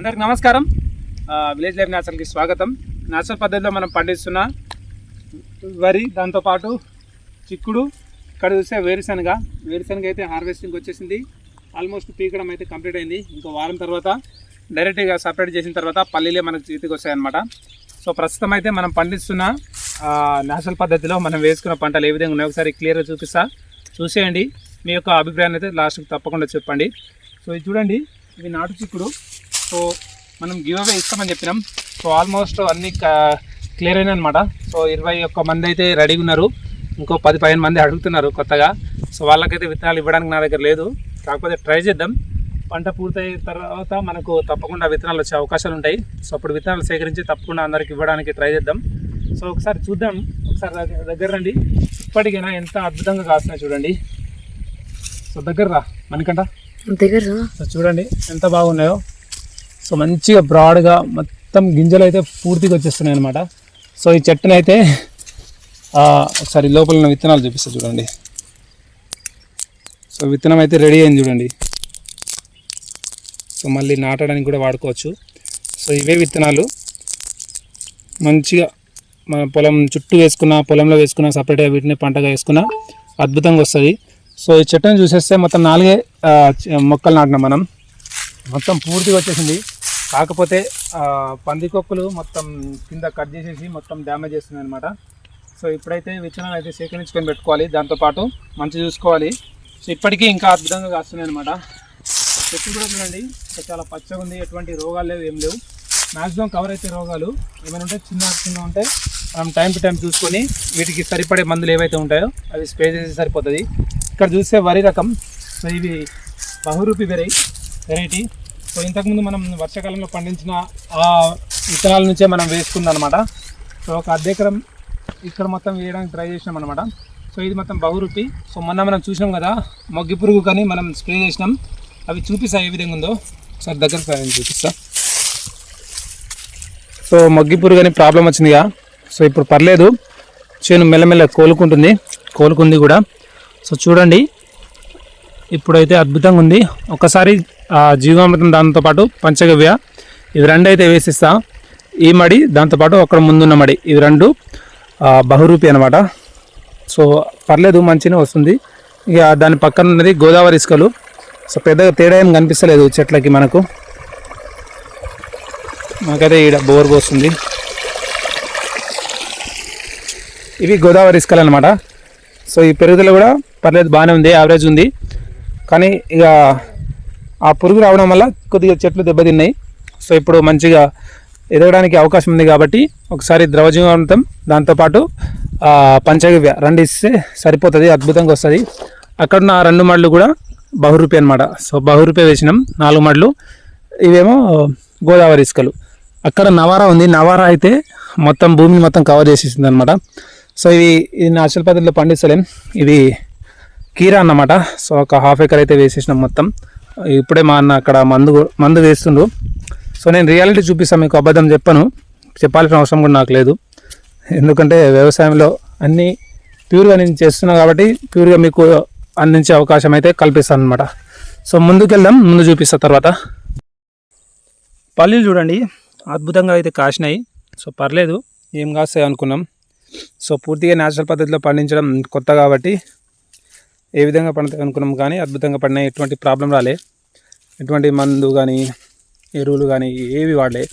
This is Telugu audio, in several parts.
అందరికి నమస్కారం. విలేజ్ లైఫ్ న్యాచురల్కి స్వాగతం. న్యాచురల్ పద్ధతిలో మనం పండిస్తున్న వరి దాంతోపాటు చిక్కుడు ఇక్కడ చూస్తే వేరుశనగ. వేరుశనగ అయితే హార్వెస్టింగ్ వచ్చేసింది. ఆల్మోస్ట్ పీకడం అయితే కంప్లీట్ అయింది. ఇంకో వారం తర్వాత డైరెక్ట్గా సపరేట్ చేసిన తర్వాత పల్లీలే మనకు చేతికి వస్తాయన్నమాట. సో ప్రస్తుతం అయితే మనం పండిస్తున్న నేషనల్ పద్ధతిలో మనం వేసుకున్న పంటలు ఏ విధంగా ఉన్నాయో ఒకసారి క్లియర్గా చూపిస్తా. చూసేయండి. మీ యొక్క అభిప్రాయాన్ని అయితే లాస్ట్కి తప్పకుండా చెప్పండి. సో ఇది చూడండి. ఇవి నాటు చిక్కుడు. సో మనం గివ్ అవే ఇస్తామని చెప్పినాం. సో ఆల్మోస్ట్ అన్ని క్లియర్ అయినాయి అనమాట సో ఇరవై ఒక్క మంది అయితే రెడీగా ఉన్నారు. ఇంకో పది పదిహేను మంది అడుగుతున్నారు కొత్తగా. సో వాళ్ళకైతే విత్తనాలు ఇవ్వడానికి నా దగ్గర లేదు. కాకపోతే ట్రై చేద్దాం. పంట పూర్తయిన తర్వాత మనకు తప్పకుండా విత్తనాలు వచ్చే అవకాశాలు ఉంటాయి. సో అప్పుడు విత్తనాలు సేకరించి తప్పకుండా అందరికి ఇవ్వడానికి ట్రై చేద్దాం. సో ఒకసారి చూద్దాం. ఒకసారి దగ్గర దగ్గర రండి. ఇప్పటికైనా ఎంత అద్భుతంగా కాస్తున్నాయి చూడండి. సో దగ్గర రా మనకంట దగ్గర సో చూడండి ఎంత బాగున్నాయో. సో మంచిగా బ్రాడ్గా మొత్తం గింజలు అయితే పూర్తిగా వచ్చేస్తున్నాయి అనమాట సో ఈ చెట్టును అయితే ఒకసారి లోపల ఉన్న విత్తనాలు చూపిస్తా చూడండి. సో విత్తనం అయితే రెడీ అయింది చూడండి. సో మళ్ళీ నాటడానికి కూడా వాడుకోవచ్చు. సో ఇవే విత్తనాలు. మంచిగా మన పొలం చుట్టూ వేసుకున్న పొలంలో వేసుకున్న సపరేట్గా వీటిని పంటగా వేసుకున్న అద్భుతంగా వస్తుంది. సో ఈ చెట్టుని చూసేస్తే మొత్తం నాలుగే మొక్కలు నాటినాం మనం. మొత్తం పూర్తిగా వచ్చేసింది. కాకపోతే పందికొక్కులు మొత్తం కింద కట్ చేసేసి మొత్తం డ్యామేజ్ చేస్తుంది అనమాట సో ఇప్పుడైతే విత్తనాలు అయితే సేకరించుకొని పెట్టుకోవాలి. దాంతోపాటు మంచి చూసుకోవాలి. సో ఇప్పటికీ ఇంకా అద్భుతంగా కాస్తున్నాయి అనమాట చెట్టు కూడా చూడండి. చాలా పచ్చగా ఉంది. ఎటువంటి రోగాలు లేవు ఏం లేవు. మ్యాక్సిమం కవర్ అయితే రోగాలు. ఏమైనా ఉంటే చిన్న చిన్న ఉంటే మనం టైం టు టైం చూసుకొని వీటికి సరిపడే మందులు ఏవైతే ఉంటాయో అవి స్ప్రే చేసి సరిపోతుంది. ఇక్కడ చూస్తే వరి రకం. సో ఇవి బహురూపి వెరై వెరైటీ. సో ఇంతకుముందు మనం వర్షాకాలంలో పండించిన ఆ విత్తనాల నుంచే మనం వేసుకుందాం అనమాట సో ఒక అర్ధ ఎకరం ఇక్కడ మొత్తం వేయడానికి ట్రై చేసినాం అనమాట సో ఇది మొత్తం బహురుపి. సో మొన్న మనం చూసినాం కదా మొగ్గి పురుగు కానీ మనం స్ప్రే చేసినాం. అవి చూపిస్తా ఏ విధంగా ఉందో? ఒకసారి దగ్గర చూపిస్తా. సో మొగ్గి పురుగు అని ప్రాబ్లం వచ్చిందిగా సో ఇప్పుడు పర్లేదు. చేను మెల్లమెల్ల కోలుకుంటుంది. కోలుకుంది కూడా. సో చూడండి. ఇప్పుడైతే అద్భుతంగా ఉంది. ఒకసారి జీవామృతం దాంతోపాటు పంచగవ్య ఇవి రెండు అయితే వేసిస్తా. ఈ మడి దాంతోపాటు అక్కడ ముందున్న మడి ఇవి రెండు బహురూపి అనమాట సో పర్లేదు మంచిగా వస్తుంది. ఇక దాని పక్కన ఉన్నది గోదావరి ఇసుకలు. సో పెద్దగా తేడా ఏం కనిపిస్తలేదు చెట్లకి మనకు. మాకైతే ఈడ బోర్ పోస్తుంది. ఇవి గోదావరి ఇసుకలు అనమాట సో ఈ పెరుగుదల కూడా పర్లేదు బాగానే ఉంది యావరేజ్ ఉంది. కానీ ఇక ఆ పురుగు రావడం వల్ల కొద్దిగా చెట్లు దెబ్బతిన్నాయి. సో ఇప్పుడు మంచిగా ఎదగడానికి అవకాశం ఉంది కాబట్టి ఒకసారి ద్రవజీవామృతం దాంతోపాటు పంచగవ్య రెండు ఇస్తే సరిపోతుంది అద్భుతంగా వస్తుంది. అక్కడున్న ఆ రెండు మడులు కూడా బహురూపి అనమాట సో బహురూపే వేసినాం నాలుగు మడులు. ఇవేమో గోదావరి ఇసుకలు. అక్కడ నవారా ఉంది నవారా అయితే మొత్తం భూమిని మొత్తం కవర్ చేసేసింది అనమాట సో ఇది ఇది నాచురల్ పద్ధతిలో పండిస్తలేం. ఇది కీరా అన్నమాట. సో ఒక హాఫ్ ఎకర్ అయితే వేసేసినాం మొత్తం. ఇప్పుడే మా అన్న అక్కడ మందు మందు వేస్తుండ్రు సో నేను రియాలిటీ చూపిస్తాను మీకు అబద్ధం చెప్పను. చెప్పాల్సిన అవసరం కూడా నాకు లేదు. ఎందుకంటే వ్యవసాయంలో అన్నీ ప్యూర్గా నేను చేస్తున్నా కాబట్టి ప్యూర్గా మీకు అందించే అవకాశం అయితే కల్పిస్తాను అనమాట సో ముందుకెళ్దాం ముందు చూపిస్తా తర్వాత. పల్లీలు చూడండి. అద్భుతంగా అయితే కాసినాయి. సో పర్లేదు ఏం కాస్తాయి అనుకున్నాం. సో పూర్తిగా న్యాచురల్ పద్ధతిలో పండించడం కొత్త కాబట్టి ఏ విధంగా పండుతాయి అనుకున్నాం కానీ అద్భుతంగా పడినాయి. ఎటువంటి ప్రాబ్లం రాలే. ఎటువంటి మందు కానీ ఎరువులు కానీ ఏవి వాడలే.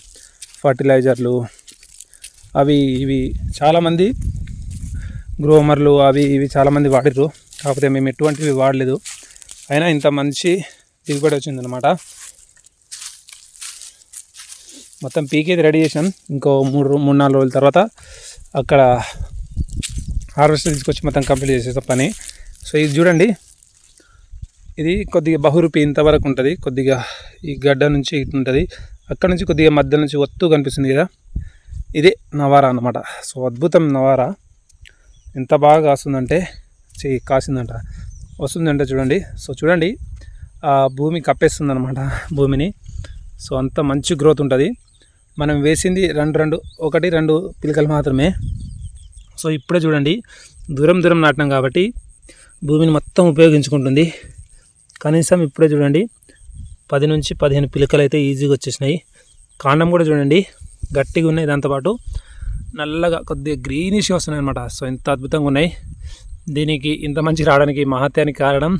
ఫర్టిలైజర్లు అవి ఇవి చాలామంది గ్రోమర్లు అవి ఇవి చాలామంది వాడిర్రు. కాకపోతే మేము ఎటువంటివి వాడలేదు. అయినా ఇంత మంచి దిగుబడి వచ్చిందనమాట మొత్తం పీకేది రెడీ చేసాం ఇంకో మూడు మూడు నాలుగు రోజుల తర్వాత అక్కడ హార్వెస్టర్ తీసుకొచ్చి మొత్తం కంప్లీట్ చేసేస్తాం పని. సో ఇది చూడండి. ఇది కొద్దిగా బహురూపి ఇంతవరకు ఉంటుంది. కొద్దిగా ఈ గడ్డ నుంచి ఉంటుంది. అక్కడ నుంచి కొద్దిగా మధ్య నుంచి ఒత్తు కనిపిస్తుంది కదా. ఇదే నవారా అనమాట సో అద్భుతం నవారా. ఎంత బాగా కాస్తుందంటే చెయ్యి కాసిందంట. వస్తుందంటే చూడండి. సో చూడండి ఆ భూమి కప్పేస్తుంది అనమాట భూమిని. సో అంత మంచి గ్రోత్ ఉంటుంది. మనం వేసింది రెండు రెండు ఒకటి రెండు పిలకలు మాత్రమే. సో ఇప్పుడే చూడండి దూరం దూరం నాటినాం కాబట్టి భూమిని మొత్తం ఉపయోగించుకుంటుంది. కనీసం ఇప్పుడే చూడండి పది నుంచి పదిహేను పిలకలు అయితే ఈజీగా వచ్చేసినాయి. కాండం కూడా చూడండి గట్టిగా ఉన్నాయి దాంతోపాటు నల్లగా కొద్దిగా గ్రీనిష్గా వస్తున్నాయి అనమాట సో ఇంత అద్భుతంగా ఉన్నాయి. దీనికి ఇంత మంచి రావడానికి మహత్యానికి కారణం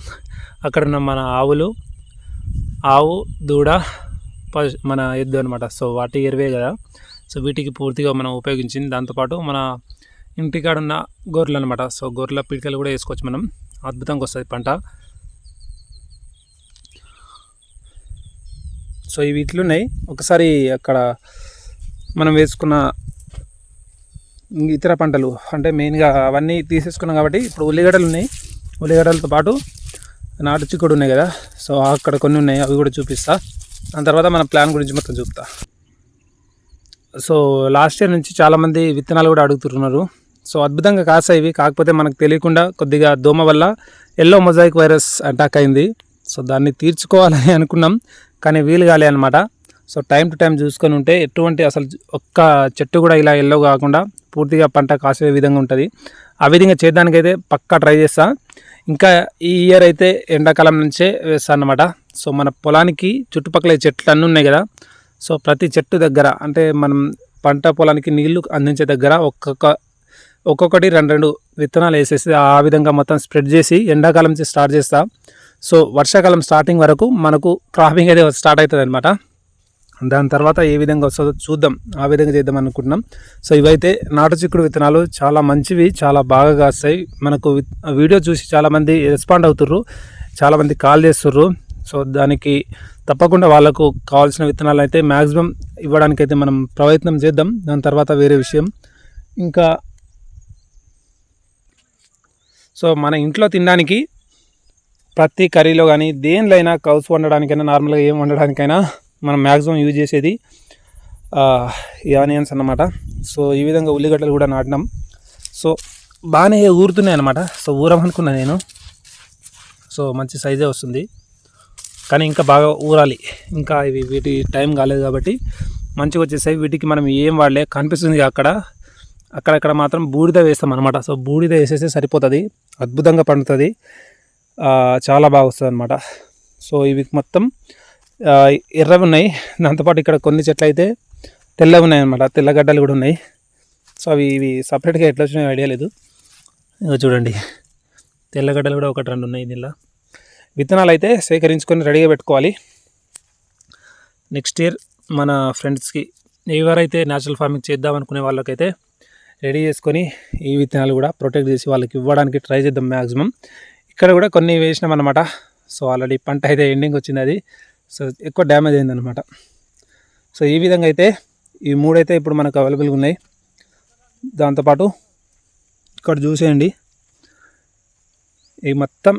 అక్కడ ఉన్న మన ఆవులు. ఆవు దూడ మన ఎద్దు అనమాట సో వాటి ఎరువే కదా. సో వీటికి పూర్తిగా మనం ఉపయోగించింది. దాంతోపాటు మన ఇంటికాడ ఉన్న గొర్రెలు అనమాట సో గొర్రెల పిడికలు కూడా వేసుకోవచ్చు మనం. అద్భుతంగా వస్తుంది పంట. సో ఇవి ఇట్లున్నాయి. ఒకసారి అక్కడ మనం వేసుకున్న ఇతర పంటలు అంటే మెయిన్గా అవన్నీ తీసేసుకున్నాం కాబట్టి ఇప్పుడు ఉల్లిగడ్డలు ఉన్నాయి. ఉల్లిగడ్డలతో పాటు నాటు చిక్కుడు ఉన్నాయి కదా. సో అక్కడ కొన్ని ఉన్నాయి అవి కూడా చూపిస్తా. దాని తర్వాత మన ప్లాన్ గురించి మొత్తం చూపుతా. సో లాస్ట్ ఇయర్ నుంచి చాలామంది విత్తనాలు కూడా అడుగుతున్నారు. సో అద్భుతంగా కాసాయి ఇవి. కాకపోతే మనకు తెలియకుండా కొద్దిగా దోమ వల్ల ఎల్లో మొజాయిక్ వైరస్ అటాక్ అయింది. సో దాన్ని తీర్చుకోవాలని అనుకున్నాం కానీ వీలు కాలే అనమాట సో టైం టు టైం చూసుకొని ఉంటే ఎటువంటి అసలు ఒక్క చెట్టు కూడా ఇలా ఎల్లో కాకుండా పూర్తిగా పంట కాసే విధంగా ఉంటుంది. ఆ విధంగా చేయడానికైతే పక్కా ట్రై చేస్తా. ఇంకా ఈ ఇయర్ అయితే ఎండాకాలం నుంచే వేస్తాను అనమాట సో మన పొలానికి చుట్టుపక్కల చెట్లు అన్నీ ఉన్నాయి కదా. సో ప్రతి చెట్టు దగ్గర అంటే మనం పంట పొలానికి నీళ్ళు అందించే దగ్గర ఒక్కొక్క ఒక్కొక్కటి రెండు రెండు విత్తనాలు వేసేసి ఆ విధంగా మొత్తం స్ప్రెడ్ చేసి ఎండాకాలం స్టార్ట్ చేస్తా. సో వర్షాకాలం స్టార్టింగ్ వరకు మనకు క్రాపింగ్ అయితే స్టార్ట్ అవుతుంది అనమాట దాని తర్వాత ఏ విధంగా వస్తుందో చూద్దాం. ఆ విధంగా చేద్దాం అనుకుంటున్నాం. సో ఇవైతే నాటు చిక్కుడు విత్తనాలు చాలా మంచివి చాలా బాగా కాస్తాయి. మనకు విత్- వీడియో చూసి చాలామంది రెస్పాండ్ అవుతుర్రు చాలామంది కాల్ చేస్తుర్రు. సో దానికి తప్పకుండా వాళ్ళకు కావాల్సిన విత్తనాలు అయితే మ్యాక్సిమం ఇవ్వడానికి అయితే మనం ప్రయత్నం చేద్దాం. దాని తర్వాత వేరే విషయం. ఇంకా సో మన ఇంట్లో తినడానికి ప్రతి కర్రీలో కానీ దేనిలో అయినా కౌస్ వండడానికైనా నార్మల్గా ఏం వండడానికైనా మనం మ్యాక్సిమం యూజ్ చేసేది ఈ ఆనియన్స్ అన్నమాట. సో ఈ విధంగా ఉల్లిగడ్డలు కూడా నాటినాం. సో బాగానే ఊరుతున్నాయి అన్నమాట. సో ఊరమనుకున్నా నేను. సో మంచి సైజే వస్తుంది. కానీ ఇంకా బాగా ఊరాలి. ఇంకా ఇవి వీటి టైం కాలేదు కాబట్టి మంచిగా వచ్చేసాయి. వీటికి మనం ఏం వాడలే. కనిపిస్తుంది అక్కడ. అక్కడక్కడ మాత్రం బూడిద వేస్తాం అనమాట సో బూడిద వేసేస్తే సరిపోతుంది అద్భుతంగా పండుతుంది. చాలా బాగా వస్తుంది అనమాట సో ఇవి మొత్తం ఎర్రవి ఉన్నాయి. దాంతోపాటు ఇక్కడ కొన్ని చెట్లు అయితే తెల్లవి ఉన్నాయి అనమాట తెల్లగడ్డలు కూడా ఉన్నాయి. సో అవి ఇవి సపరేట్గా ఎట్లా వచ్చినాయో ఐడియా లేదు. ఇగో చూడండి. తెల్లగడ్డలు కూడా ఒకటి రెండు ఉన్నాయి దీనిలో. విత్తనాలు అయితే సేకరించుకొని రెడీగా పెట్టుకోవాలి. నెక్స్ట్ ఇయర్ మన ఫ్రెండ్స్కి ఎవరైతే న్యాచురల్ ఫార్మింగ్ చేద్దాం అనుకునే వాళ్ళకైతే రెడీ చేసుకొని ఈ విత్తనాలు కూడా ప్రొటెక్ట్ చేసి వాళ్ళకి ఇవ్వడానికి ట్రై చేద్దాం మ్యాక్సిమం ఇక్కడ కూడా కొన్ని వేసినాం అనమాట సో ఆల్రెడీ పంట అయితే ఎండింగ్ వచ్చింది అది. సో ఎక్కువ డ్యామేజ్ అయిందనమాట సో ఈ విధంగా అయితే ఈ మూడైతే ఇప్పుడు మనకు అవైలబుల్గా ఉన్నాయి. దాంతోపాటు ఇక్కడ చూసేయండి. ఈ మొత్తం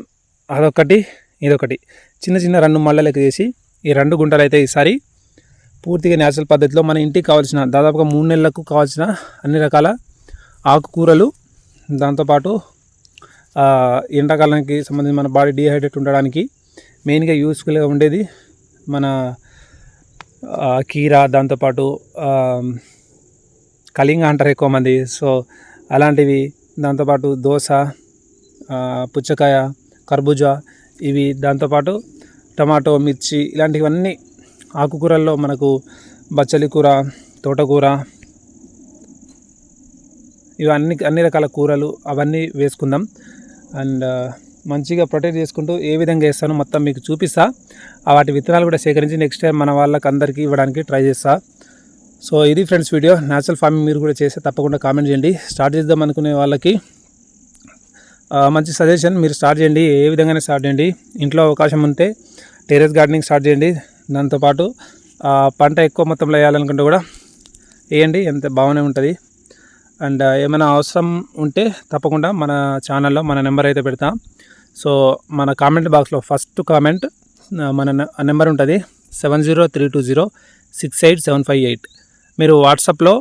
అదొకటి ఇదొకటి. చిన్న చిన్న రెండు మళ్ళలకి చేసి ఈ రెండు గుంటలు అయితే ఈసారి పూర్తిగా న్యాచురల్ పద్ధతిలో మన ఇంటికి కావాల్సిన దాదాపుగా మూడు నెలలకు కావాల్సిన అన్ని రకాల ఆకుకూరలు దాంతోపాటు ఎండాకాలానికి సంబంధించి మన బాడీ డిహైడ్రేట్ ఉండడానికి మెయిన్గా యూస్ఫుల్గా ఉండేది మన కీర కీరా దాంతోపాటు కళింగ కలింగ అంటారు ఎక్కువ మంది. సో అలాంటివి దాంతోపాటు దోశ పుచ్చకాయ కర్బూజా ఇవి దాంతోపాటు టమాటో మిర్చి ఇలాంటివన్నీ ఆకుకూరల్లో మనకు బచ్చలి కూర తోటకూర ఇవన్నీ అన్ని రకాల కూరలు అవన్నీ వేసుకుందాం. అండ్ మంచిగా ప్రొటెక్ట్ చేసుకుంటూ ఏ విధంగా వేస్తానో మొత్తం మీకు చూపిస్తా. ఆ వాటి విత్తనాలు కూడా సేకరించి నెక్స్ట్ టైం మన వాళ్ళకి అందరికీ ఇవ్వడానికి ట్రై చేస్తా. సో ఇది ఫ్రెండ్స్ వీడియో. న్యాచురల్ ఫార్మింగ్ మీరు కూడా చేస్తే తప్పకుండా కామెంట్ చేయండి. స్టార్ట్ చేద్దాం అనుకునే వాళ్ళకి మంచి సజెషన్. మీరు స్టార్ట్ చేయండి ఏ విధంగానే స్టార్ట్ చేయండి. ఇంట్లో అవకాశం ఉంటే టెరెస్ గార్డెనింగ్ స్టార్ట్ చేయండి. దాంతోపాటు పంట ఎక్కువ మొత్తంలో వేయాలనుకుంటే కూడా వేయండి. ఎంత బాగానే ఉంటుంది. అండ్ ఏమైనా అవసరం ఉంటే తప్పకుండా మన ఛానల్లో మన నెంబర్ అయితే పెడతాం. సో మన కామెంట్ బాక్స్లో ఫస్ట్ కామెంట్ మన నెంబర్ ఉంటుంది seven zero three two zero six eight seven five eight మీరు వాట్సాప్లో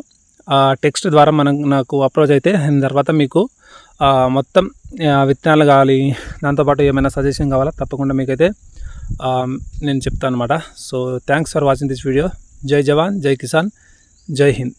టెక్స్ట్ ద్వారా మనం నాకు అప్రోచ్ అయితే దాని తర్వాత మీకు మొత్తం విత్తనాలు కావాలి దాంతోపాటు ఏమైనా సజెషన్ కావాలా తప్పకుండా మీకైతే నేను చెప్తాను అనమాట so thanks for watching this video జై జవాన్ జై కిసాన్ జై హింద్.